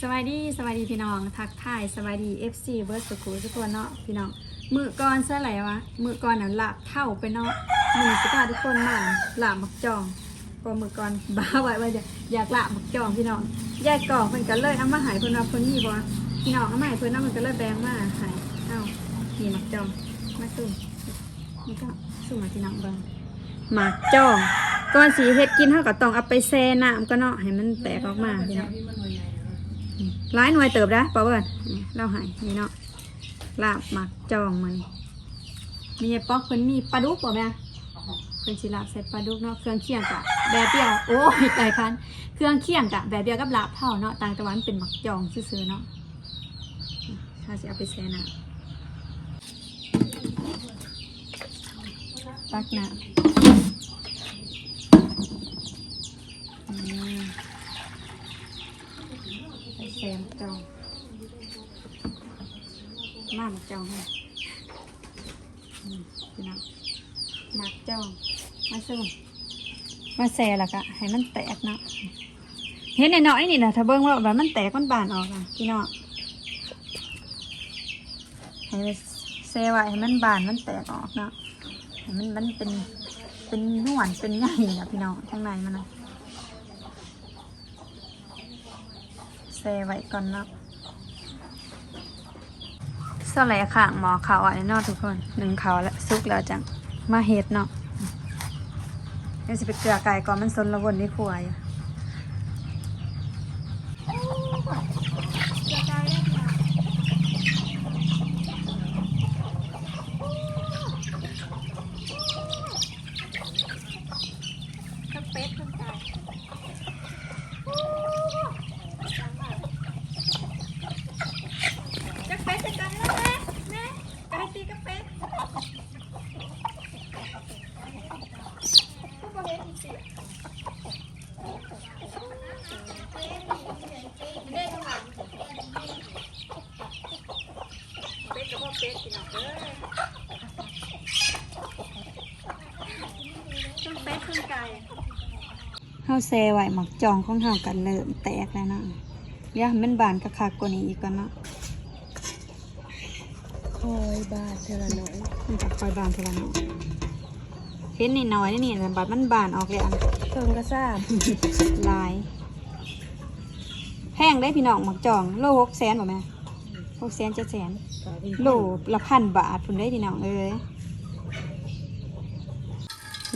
สวัสดีสวัสดีพี่น้อง ทักทายสวัสดี FC เบิร์ดสกูทุกคนเนาะพี่น้องมือก่อนเสื้ออะไรวะมือก่อนน่ะหลับเท่าไปเนาะมือสิพาทุกคนมาหลับมักจองพอมือก่อนบ้าไว้ว่าจะอยากหลับมักจองพี่น้องแยกกล่องเพิ่นก็เลยเอามาหายเพิ่นว่าเพิ่นมีบ่พี่น้องเอามาหายเพิ่นเอามันก็เลยแบงมาหายเอ้านี่มักจองมาซุ่มนี่ก็ซุ่มมาพี่น้องเบิ่งหมักจองก่อนสีเฮ็ดกินเท่ากับต้องเอาไปแช่น้ำก็เนาะให้มันแตกออกมาพี่น้อง ร้ายหน่วยเติบได้ปะเบิร์นนี่เราหายนี่เนาะลาบหมักจองมันมีไอ้ป๊อกเพิ่นมีปลาดุกบ่แม่เป็นสิลาบใส่ปลาดุกเนาะเครื่องเคียงกะแบบเดียวโอ้ยไก่คันเครื่องเคียงกะแบบเดียวกับลาบเท่าเนาะต่างต่วามันเป็นหมักจองซื่อๆเนาะถ้าสิเอาไปแช่น้ำตักน้ำอืม ไปแซมจองน้ำจองให้อืมพี่น้องหมักจองมาซึ่งมาแซ่ละกะให้มันแตกเนาะเห็นในเนาะนี่นะถ้าเบิ่งว่าแบบมันแตกมันบานออกอะพี่น้องให้แซ่ไว้ให้มันบานมันแตกออกเนาะให้มันมันเป็นเป็นนวลเป็นใหญ่นะพี่น้องข้างในมันนะ เซไว้ก่อนเนาะสไลด์ข้างหมอเขาอะเนาะทุกคนหนึ่งเขาแล้วซุกแล้วจังมาเฮ็ดเนาะเดี๋ยวสิไปเกลือไก่ก่อนมันซนระวนในครัวอยู่ทั้งเป็ดทั้งไก่ จักเป็ดจักกันแล้วแม่แม่ไก่ตีกับเป็ดเป็ดกับพ่อเป็ดพี่น้องเอ้ยทั้งเป็ดทั้งไก่เฮาแซ่ไว้หมักจองของเฮากันเริ่มแตกแล้วเนาะเดี๋ยวให้มันบานกะคักกว่านี้อีกก่อนเนาะคอยบาดเทอละน้อยมันจะคอยบานเท่านั้นเนาะเห็นนิดน้อยนี่แต่บัดมันบานออกเลยอันเครื่องกระซ่าลายแพงได้พี่น้องหมักจอง โลหกแสนบ่แม่หกแสนเจ็ดแสนโลละพันบาทพุ่นได้พี่น้องเอ้ย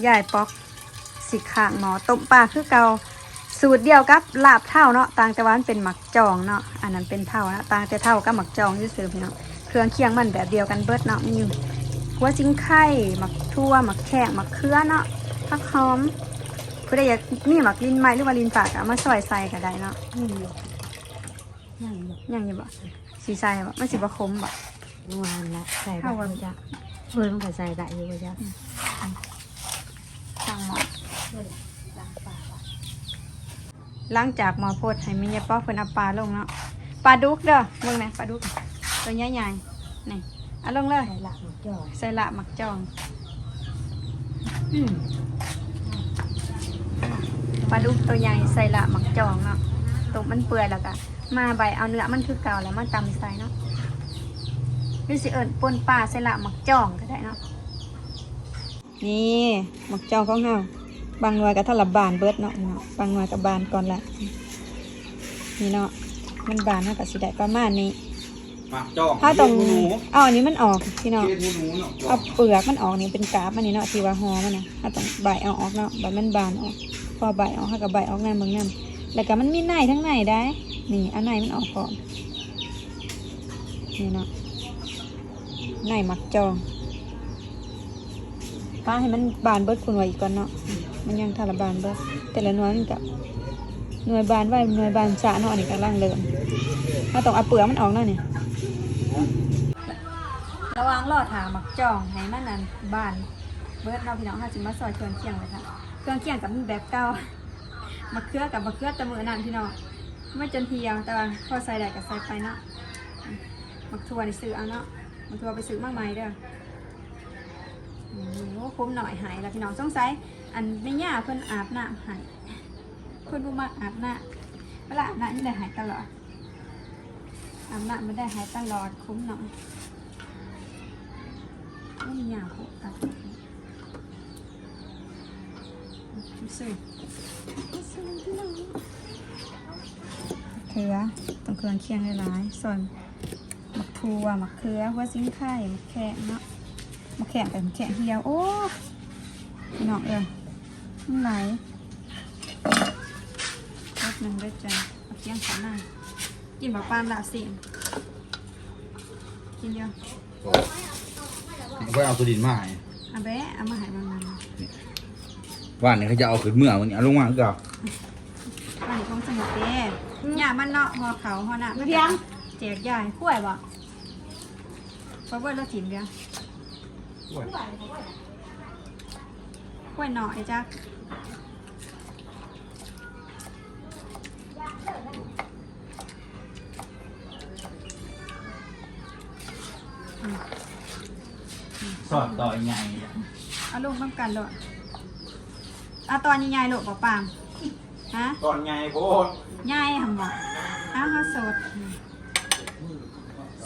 ยายป๊อก สิข้างหมอต้มปลาคือเกาสูตรเดียวกับลาบเท่าเนาะต่างแต่ว่ามันเป็นหมักจองเนาะอันนั้นเป็นเท่านะต่างแต่เท่ากับหมักจองซื่อๆพี่น้องเครื่องเคียงมันแบบเดียวกันเบิดเนาะมีอยู่หัวจิ้งไข่หมักทั่วหมักแขกหมักเครือเนาะผักหอมผู้ใดอยากมีหมักลิ้นไม้หรือว่าลิ้นปากอะมาซอยใส่ก็ได้เนาะนี่อยู่ยังอยู่ยังอยู่บ่สีใส่บ่มันสิบ่คมบ่เมื่อวานละใส่ได้เข้าวันบ่จ้ะเพื่อนมันก็ใส่ได้อยู่บ่จ้ะตั้งหม้อ หลังจากหมอโพดให้มียาป้อเพิ่นเอาปลาลงเนาะปลาดุกเด้อเบิ่งแหน่ปลาดุกตัวใหญ่ๆนี่เอาลงเลย ใส่ละหมดจ่อยใส่ละหมักจองอืมปลาดุกตัวใหญ่ใส่ละหมักจองเนาะตกมันเปื่อยแล้วก็มาใบเอาเนื้อมันคือเก่าแล้วมาตำใส่เนาะหรือสิเอิญปนปลาใส่ละหมักจองก็ได้เนาะนี่หมักจองของเฮา บางหน่วยกับทะลับบานเบิดเนาะเนาะบางหน่วยกับบานก่อนละนี่เนาะมันบานเท่ากับสิได้ประมาณนี้หมักจอกถ้าตรงหนูเอาอันนี้มันออกพี่เนาะเกล็ดหนูเนาะเอาเปลือกมันออกนี่เป็นกราบมันนี่เนาะที่ว่าหอมันนะถ้าต้องใบเอาออกเนาะใบมันบานออก พอใบออกถ้ากับใบออกนั่นเมืองนั่นแล้วก็มันมีในทั้งในได้ นี่เอาในมันออกก่อนนี่เนาะในมักจองป้าให้มันบานเบิดคุณไว้อีกก่อนเนาะ มันยังทารบานเบิดแต่ละหน่วยมันกับหน่วยบานไว้หน่วยบานสะเนาะอันนี้กำลังเริ่มถ้าต้องเอาเปลือกมันออกเนาะนี่ระวังรอถามักจ่องให้มันนั้นบานเบิร์ดเราะพี่น้องค่ะจิมาซอยเครื่องเคียงเลยค่ะเครื่องเคียงกับมันแบบเก่ามะเขือกับมะเขือตะมือนั่นพี่น้องไม่จนเทียวแต่ว่าพอใส่ได้ก็ใส่ไปเนาะมักทัวนี่ซื้อเอาเนาะมักทัวไปซื้อมาใหม่เด้อโอ้โหคุ้มหน่อยหายแล้วพี่น้องสงสัย อันไม่ย่าเพิ่นอาบน้ำใหายเพิ่นบ่มักอาบน้ำเวลาอาบน้ำนี่ได้หายตลอดอาบน้ำไม่ได้หายตลอดคุ้มหน่อยไม่มีหยาผูกตัดซื้อเขือต้องเครื่องเคียงหลายๆส่วนมะทัวมะเขือหัวซิ้งไข่มะแขกเนาะมะแขกแต่มะแขกเหี่ยวโอ้พี่น้องเอ้ยมัน ไหลรสหนึ่งด้วยจ้ะเอาเคียงขาหน้ากินแบบปานลาบเสียงกินเดียวเพื่อเอาตัวดินมาให้เอาแบะเอามาใหายมันมันว่านนี่เขาจะเอาขึ้นเมื่อวันนี้เอาลงมาก็อันนี้ของสมุดเด้หญ้ามันเนาะหอเขาหอหน้ามันก็แจกยายกล้วยบ่เพราะว่าเราถิ่มเดียวกล้ว ยหน่อยจ้ะอืมสอดต่อใหญ่เอาลูกต้องกันโลดเอาตอนใหญ่ๆโลดป่าปามฮะตอนใหญ่โพดใหญ่หำบ่อ้าวเขาสด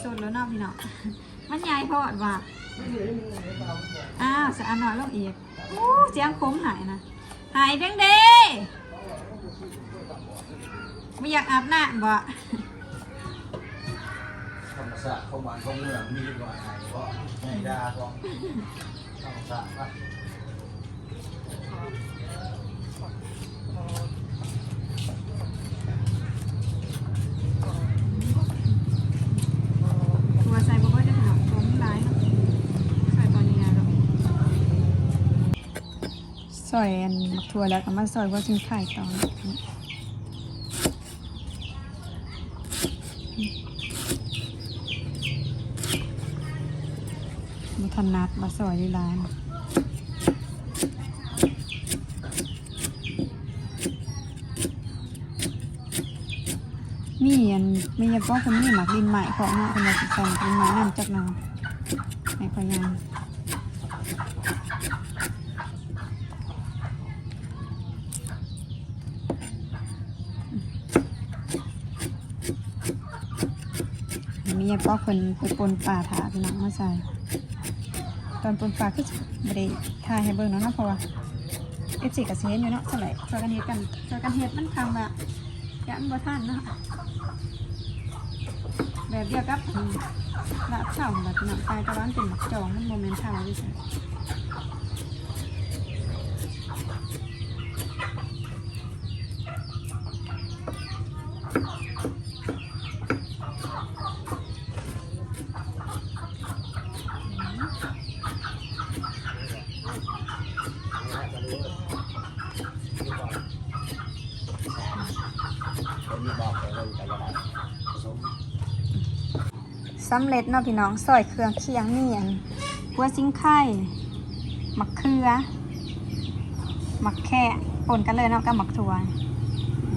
สดแล้วเนอกพี่เนาะ มันใหญ่พอดว่ะอ้าวสะอาดหน่อยลงอีกโอ้เสียงโค้งหายนะหายเด้งเด้ไม่อยากอาบน้ำบ่ธรรมศาสตร์เข้ามานของเมืองมีดีกว่าไหนเพราะไม่ได้เพราะธรรมศาสตร์ว่า ตัวใส่บ่ค่อยได้ขนาดตัวมันร้ายเนาะใส่ตอนนี้นะลูกซ อยอันถั่วแล้วก็มาซอยว่าจิ้งไข่ต่อนมาทันนัดมาซอยดีร้านมีอันมีอันป้อคนนี้หมักดินใหม่ของเนาคนละสิใส่หมักดินใหม่นั่นจักน่อยให้พยายามมีอันป้อคนไปปนป่าถาพี่น้องมาใส่ตอนปนป่าคือไม่ได้ทายให้เบิ่งเนาะเนะเพราะว่าเอฟซีกับเซนอยู่เนาะเท่าไหร่ช่วยกันเฮ็ดกันช่วยกันเฮ็ดมันทำแบบยันบ่ทันเนาะแบบเดียวกับลาบเช่าของแบบน้ำตาลตะวันเป็นจองมันโมเมนต์เช่าด้วยซ้ำ สำเร็จเนาะพี่น้องซอยเครื่องเคียงเนียนหัวซิงไข่หมักเขือหมักแค่ปนกันเลยเนาะกับหมักถั่ว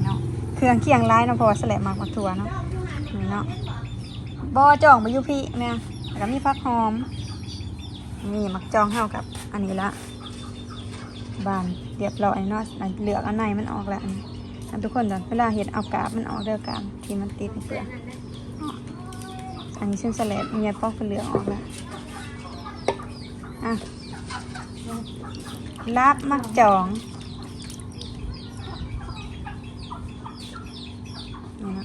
เนาะเครื่องเคียงร้ายเนาะพอสละหมักหมักถั่วเนาะนี่เนาะบอจ่องมายุพี่เนี่ยแล้วก็มีฟักหอมนี่หมักจองเข้ากับอันนี้ละบานเรียบร้อยเนาะเหลือกอันในมันออกแล้วอันทุกคนเดี๋ยวเวลาเห็ดเอากาบมันออกเด้อกาบที่มันติดเปลือก อันนี้เส้นสลัดมียาปอกเป็นเหลืองออกแล้วอะลาบมักจองนี่นะ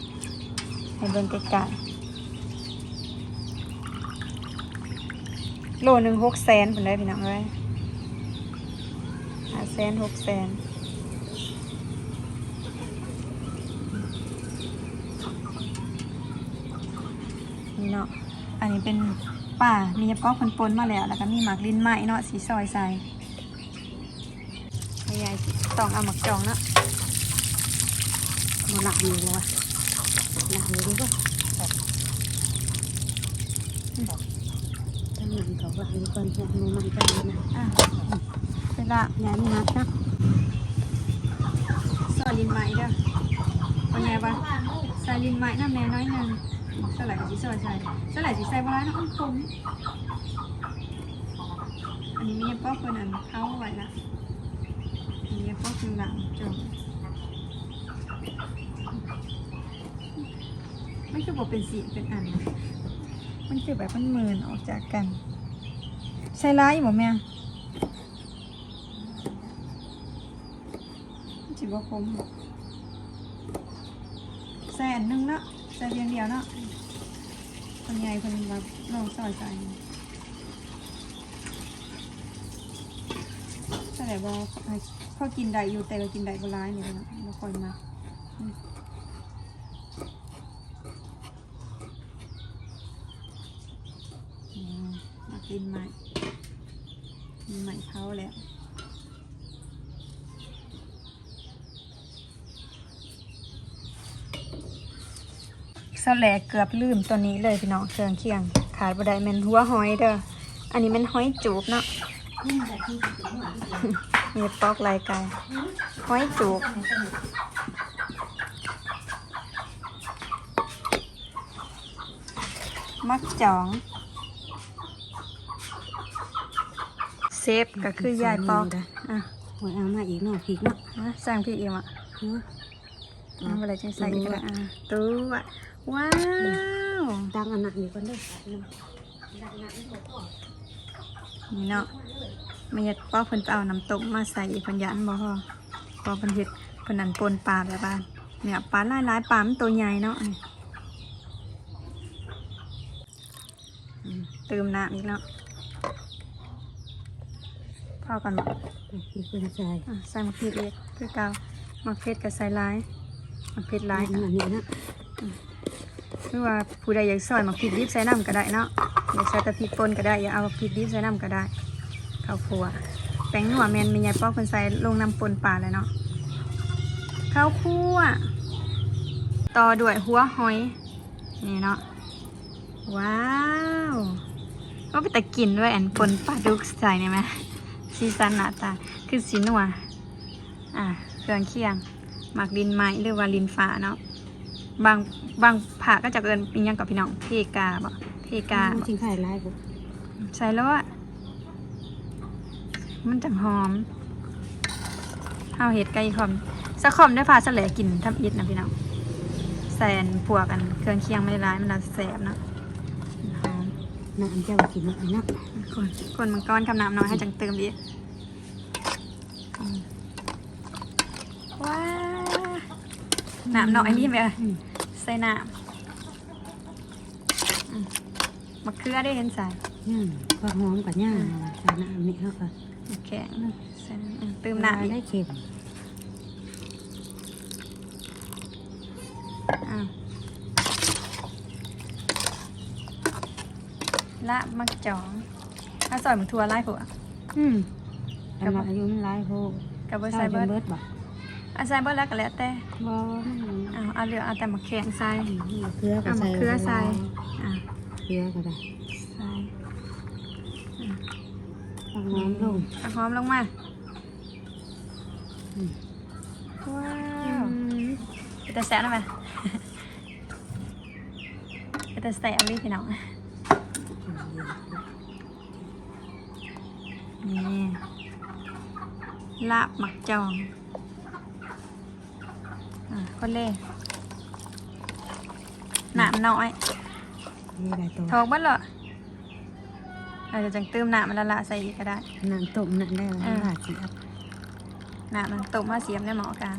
ให้เบิ่งไกลๆโลหนึ่งหกแสนเป็นไรพี่น้องเอ้ยห้าแสนหกแสน นี่เนาะ อันนี้เป็นป่ามียาปอกคนปนๆมาแล้ว แล้วก็มีหมักลิ้นไหม้เนาะสีซอยใส่พยายต้องเอาหมักจองเนาะมาหนักอยู่วะหนักอยู่ด้วยวะถ้ามันเขาว่าให้คนแค่มือมันไปนะอะเสร็จละยายไม่นัดนะซอยลิ้นไหม้เด้อเป็นไงบ้างใส่ลิ้นไหม้น้ำแน่น้อยหนึง สลายกับสีซอยใส่สลายสีใส่บ้านเนาะคมอันนี้มียาปอคนอันเข้าไว้ละมียาปอกคนหลังจบมันคือบอกเป็นสีเป็นอัน มันคือแบบมันมืนออกจากกัน ใส่ร้ายอยู่บ่แม่จิบ่คมแสนหนึ่งเนาะ ใส่เพียงเดียวเนาะคนใหญ่คนแบบน้องซอยใส่ใส่แบบบ่พอกินได้อยู่แต่ก็กินได้บ่ร้ายเนี่ยเนาะบ่ค่อยมาอืมมากินใหม่เท้าแล้ว เสาแหลกเกือบลืมตัวนี้เลยพี่น้องเครื่องเคียง ขาดบ่ได้แม่นหัวหอยเด้อ อันนี้แมันหอยจูบเนาะมีปอกลายกายหอยจูบมักจองเซฟก็คือยายปอกอะหวยเอามาอีกเนาะพริกเนาะมาสร้างพี่เอ็มอะเนาะเอาอะไรจังใส่อีกละอะตู้อะ ว้าวตั้งอันหนั้นนี่ก่อนด้อนี่เนาะมันยัดป้อเพิ่นเอาน้ำตกมาใส่อีกเพิ่นยันบ่พอพอเพิ่นเฮ็ดเพิ่นนั่นปนปลาแบบว่านเนี่ยปลาหลายหลายปลามันตัวใหญ่เนาะเติมน้ำอีกแล้วพอกันบ่พริกเป็นใส่ใส่มะเขือเทศคือเก่ามะเขือกับใส่ลายมะเขือลายอันนี้นะ คือว่าผู้ใดอยากซอยมะพริกดิบใส่น้ำก็ได้เนาะอยากใส่ต่พริกป่นก็ได้อยากเอาพริกดิบใส่น้ำก็ได้ข้าวคั่วแป้งนัวแมนมียายปอกคนใส่ลงน้ำปนปลาเลยเนาะข้าวคั่วต่อด้วยหัวหอยนี่เนาะว้าวก็ไปแต่กินด้วยแอนปนปลาดุกใส่เนี่ยไหมซีซันหน้าตาคือสีนัวอะเครื่องเคียงหมักดินไม้หรือว่าลินฟ้าเนาะ บางบางผักก็จะเอินอีกอย่างกับพี่น้องเพกาบ่เพกาจริงไข่ลายกูใส่แล้วอะมันจังหอมข้าวเห็ดไก่คอมสะคอมได้พาสะแหลกินทำอิดนะพี่น้องใส่อันพวกกันเครื่องเคียงไม่ได้ร้ายมันละแสบเนาะหอมน้ำเจ้ากินเนาะนะคนคนมังกรคำน้ำน้อยให้จังเติมดีอืมว้า น้ำน้อยนี่ไหมเอ่ยอืมใส่น้ำอืมมะเขือได้เห็นใส่ย่างก็หอมกับย่างใส่น้ำนี่เขาก็แข็งใส่น้ำอืมเติมน้ำอีกได้เค็มอะละมักจองถ้าซอยหมึกทัวไล่ผัวอืมแต่มาอายุมันหลายโพกับเบอร์ใส่ไซเบิร์ดเบิดบ่ อะไซเบิร์ดแล้วก็แล้วแต่บ่มันเอาเอาเหลือเอาแต่มะแข็งใส่มะเขือก็เอามะใส่เขือใส่อะเขือก็ได้ใส่เอาหอมลงเอาหอมลงมาอืมว้าวเป็นแต่แสบนะไหมเป็นแต่แสบเลยพี่น้องนี่ลาบหมักจองอะ คนเล่หนามน้อยนี่ได้ตัวทอกบ้านเหรออาจจะจังเติมหนามมันละละใส่อีกก็ได้น้ำต้มนั่นได้แล้วเออลาดสิครับหนามมันตกมาเสียมได้หมอกัน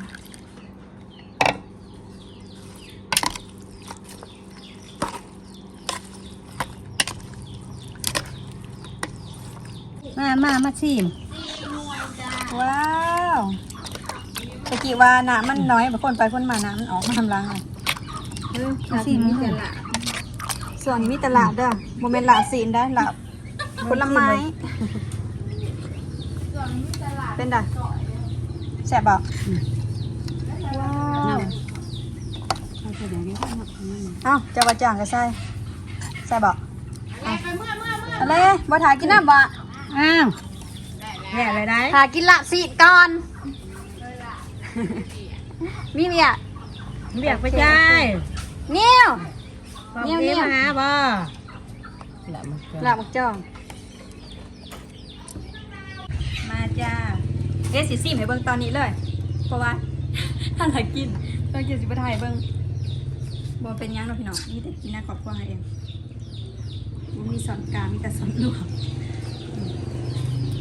มามามาชิมว้าว ตะกี้ว่าหนามมันน้อยบางคนไปคนมาหนามมันออกมาทำรังเลยมาชิมนี่กันละส่วนนี้มีตลาดเด้อโมเมนต์ลาบซีนได้ลาบผลไม้เป็นไดแซ่บบอกว้าวเอาไปเดี๋ยวนี้ก็มาอืมเอ้าจะว่าจ้างก็ใส่ใส่บอกอะไรบ่ถ่ายกินน้ำบ่อ้าวแย่เลยได้ถ่ายกินลาบซีนก่อน มีเมียเรียกไปใจายเนี่ยวบอกเนี่ยวพี่เนี่ยวมาหาบ่ละมันก็ลาบมักจ้องมาจ้าเดี๋ยวสิซิมให้เบิ่งตอนนี้เลย เพราะว่า ท่านถ่ายกินต้องกินสิบ่ถ่ายเบิ่งบ่เป็นหยังเราะพี่น้องมีแต่กินหน้าครอบครัวให้เองบ่มีสอนกลางมีแต่สอนรวมอืม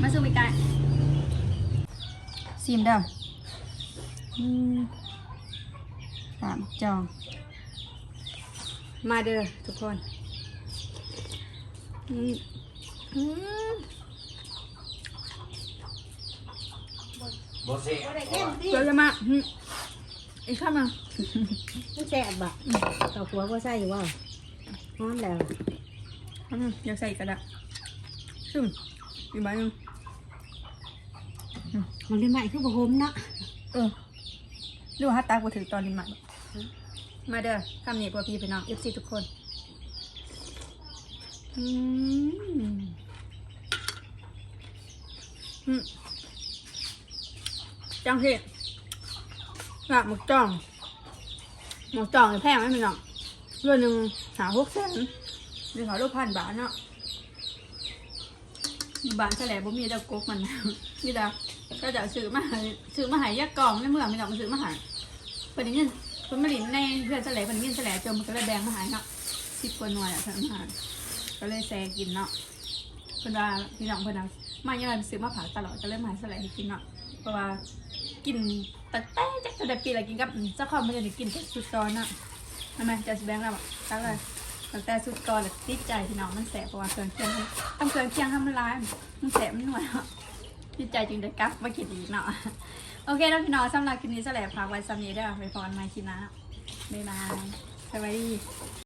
มาสู้ไปกันซีมเด้ออืม สามจอง มาเด้อทุกคนอืมอืมบอสเซ่เดี๋ยวจะมาอืมอีกข้ามหนึ่งมันแซ่บอะต่อหัวก็ใส่อยู่ว่าหอมแล้วข้ามหนึ่งอยากใส่อีกกระดาษซึมอีกใบหนึ่ง มันเป็นใหม่คือบ่หอมเนาะ เออ ดูฮัตตากูถือตอนนใหม่มาเด้อคำนี้กว่าพี่ไปน้องเอฟซีทุกคนอืมอืมจังพี่หลับหมกจ่องหมกจ่องแพงไหมพี่น้องเรื่อนหนึ่งหาหกแสนหรือเขาลูกพันบาทเนาะบ้านแฉลบ่มีดอกกกมันนี่ดา ก็จะซื้อมาให้ซื้อมาใหายยักกล่องในเมืองไม่ต้องมาซื้อมาใหายเปิดเงินเพิ่นมาหลินในเพื่อนแฉลเปิดเงินแฉลจมมันก็เลยแดงมาใหายเนาะสิบคนหน่วยอะเพิ่นมาหายก็เลยแซกินเนาะเพิ่นว่าพี่น้องเพิ่นเอามายังไงซื้อมาผักตลอดก็เลยมาให้แฉลให้กินเนาะเพราะว่ากินตั้งแต่จักจะได้ปีละกินกับเจ้าของมันจะได้กินแต่สุดตอนเนาะทำไมจะแบงค์เราอะตั้งเลยตั้งแต่สุดตอนเลยติดใจพี่น้องมันแสบเพราะว่าเครื่องเคียงมันต้องเครื่องเคียงทำมันร้ายมันแสบมันหน่วยเนาะดีใจจึงได้กลับมาคิดอีกเนาะโอเคน้องพี่น้องสำหรับคลิปนี้จะแหลบพากไว้สำนี้เด้อไปพรมาคิดนะบ๊ายบายสวัสดี